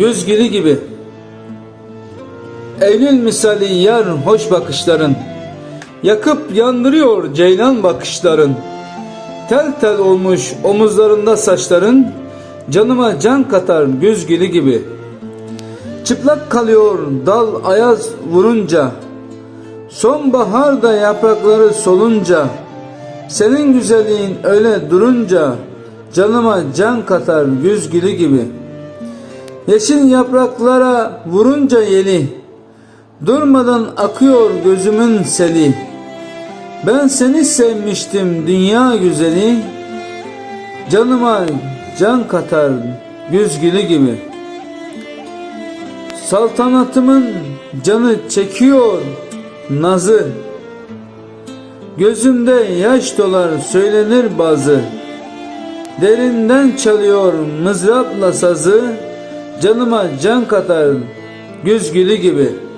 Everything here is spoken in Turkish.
güz gülü gibi. Eylül misali yar hoş bakışların, yakıp yandırıyor ceylan bakışların. Tel tel olmuş omuzlarında saçların, canıma can katar güz gülü gibi. Çıplak kalıyor dal ayaz vurunca, sonbaharda yaprakları solunca, senin güzelliğin öyle durunca, canıma can katar gülü gibi. Yeşil yapraklara vurunca yeli, durmadan akıyor gözümün seli. Ben seni sevmiştim dünya güzeli, canıma can katar güz gülü gibi. Saltanatımın canı çekiyor nazı, gözümde yaş dolar söylenir bazı. Derinden çalıyor mızrapla sazı, canıma can katar güz gülü gibi.''